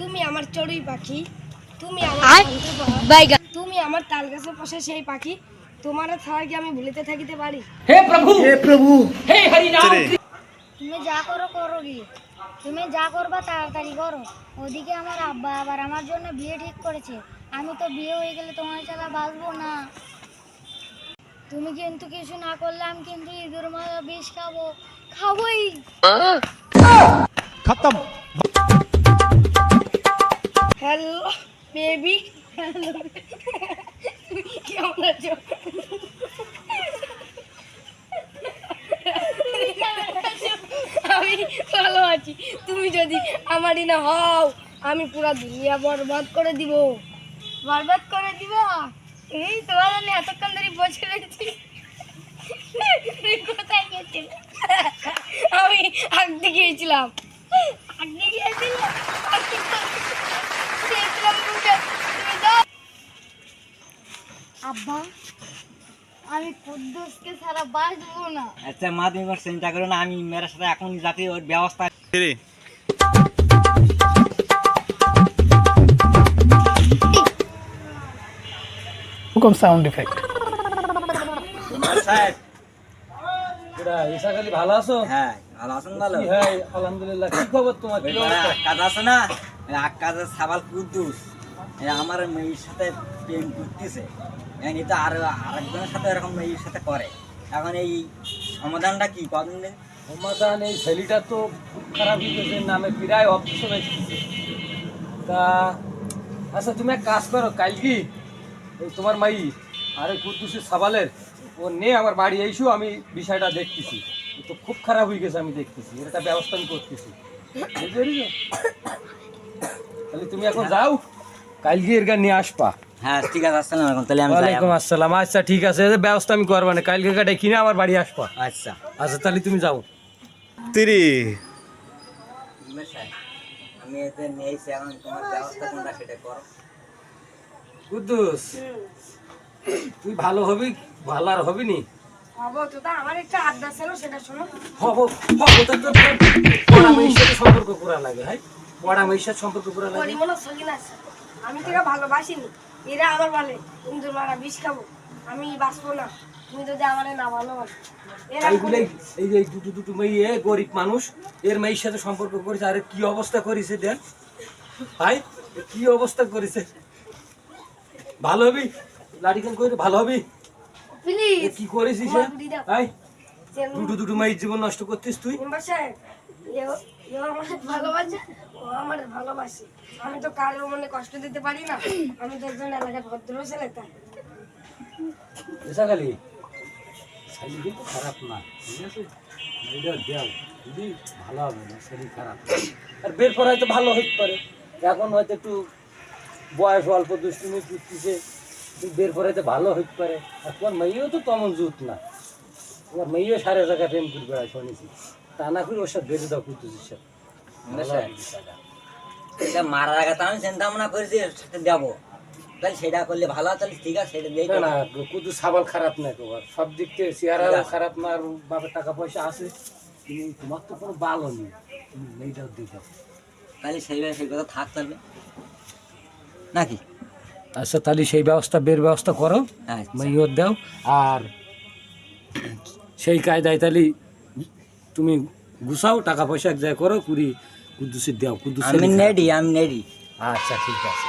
তুমি আমার চড়ুই পাখি তুমি আমার তুমি আমার তাল গাছে বসে সেই পাখি তোমার ছাড়া আমি ভুলিতে থাকিতে পারি? হে প্রভু! হে প্রভু! হে হরি নাম! তুমি যা করো করো গিয়ে। তুমি যা করবা তাড়াতাড়ি করো। ওদিকে আমার আব্বা আবার আমার জন্য বিয়ে ঠিক করেছে। আমি তো বিয়ে হয়ে গেলে তোমার চালা বাঁচবো না। তুমি কিন্তু কিছু না করলে আমি কিন্তু ইঁদুর মারা বিষ খাব। খাবোই। খতম। বেবি কেমন আছো আমি ভালো আছি। তুমি যদি আমারই না হও আমি পুরা দুনিয়া বরবাদ করে দিব। বরবাদ করে দিব? এই তোমার জন্য এতক্ষণ ধরে বসে রয়েছি। কোথায় গেছিল? আমি আঁকতে গিয়েছিলাম। আগে গিয়েছিল? গিয়েছিলাম আব্বা আমি কুদ্দুসকে ছাড়া বাঁচব না। আচ্ছা মা তুমি চিন্তা করো না আমি মেয়ের সাথে যাতে ওর ব্যবস্থা সাউন্ড ইফেক্ট ভালো আছো? হ্যাঁ ভালো আছেন ভালো। আলহামদুলিল্লাহ কি খবর তোমার? কাজ আছে না? কাজ সাবাল কুদ্দুস। আমার মেয়ের সাথে প্রেম করতেছে। তো আর আরেকজনের সাথে এরকম মেয়ের সাথে করে। এখন এই সমাধানটা কি? কদিন দিন? সমাধান এই ছেলেটা তো খুব খারাপ হয়ে গেছে নামে প্রায় অফিসে বেসতেছে। তা আচ্ছা তুমি এক কাজ করো কাল কি এই তোমার মাই আর ওই কুদ্দুসের সাবালের, ও নে আমার বাড়ি এসো আমি বিষয়টা দেখতেছি। তো খুব খারাপ হয়ে গেছে, আমি দেখতেছি। এটা ব্যবস্থা আমি করতেছি? তাহলে তুমি এখন যাও। কাল এর নিয়ে আসবা। হ্যাঁ ঠিক আছে আসসালাম আলাইকুম তাহলে আমি ওয়ালাইকুম আসসালাম। আচ্ছা ঠিক আছে ব্যবস্থা আমি করব না কালকে কাটে কিনে আমার বাড়ি আসবা। আচ্ছা। আচ্ছা তাহলে তুমি যাও। তিরি। আমি এতে নিয়েছি এখন তোমার ব্যবস্থা কোনটা সেটা করো। কুদ্দুস তুই ভালো হবি ভালো আর হবি নি? হব তো তা আমার একটা আড্ডা ছিল সেটা শোনো। হব হব তো তোর পড়া মেয়ের সাথে সম্পর্ক করা লাগে হ্যাঁ? মেয়ের সাথে সম্পর্ক করা লাগে। আমি তোকে ভালোবাসিনি। এরা আমার বলে কিন্তু মারা বিষ খাব। আমি বাঁচবো না। তুমি যদি আমার না ভালোবাসো। এই যে দুটো দুটো মেয়ে গরিব মানুষ এর মেয়ের সাথে সম্পর্ক করেছে। আরে কি অবস্থা করেছে দেন ভাই কি অবস্থা করেছে? ভালো হবি? লাড়িখান করে ভালো হবি? কি করেছিস তোমার বুদ্ধি দাও। ভাই দুটো দুটো মেয়ের জীবন নষ্ট করতিস তুই? ভালোবাসে, ও আমার আমি তো কারোর মনে কষ্ট দিতে পারি না। আমি তো একজন এলাকার ভদ্র ছেলে তাই খারাপ না ভালো হবে না, শরীর খারাপ আর বের পর হয়তো ভালো হইতে পারে। এখন হয়তো একটু বয়স অল্প, দুষ্টুমি করতেছে বের পর হয়তো ভালো হইতে পারে। আর তোমার মেয়েও তো তেমন জুত না। তোমার মেয়েও সারা জায়গায় প্রেম করে বেড়ায় শুনেছি। তা না করে ওর সাথে বেঁধে দাও কুতুসের সাথে ইমের ভালো সাহেব, এটা মারার আগে তো আমি চিন্তা ভাবনা করেছি সাথে তাহলে সেটা করলে ভালো তাহলে ঠিক আছে সেটা না সাবাল খারাপ না তোমার সব দিক থেকে চেহারাও খারাপ না আর বাপের টাকা পয়সা আছে। তুমি তোমার তো কোনো বালও নেই। দিয়ে দাও। তাহলে সেইভাবে সেই কথা নাকি? আচ্ছা তাহলে সেই ব্যবস্থা বের ব্যবস্থা করো। আচ্ছা। দাও। আর সেই কায়দায় তাহলে তুমি গুছাও টাকা পয়সা এক জায়গায় করো কুড়ি কুদ্দুসের দাও কুদ্দুসি আমি নেডি আমি নেডি। আচ্ছা ঠিক আছে।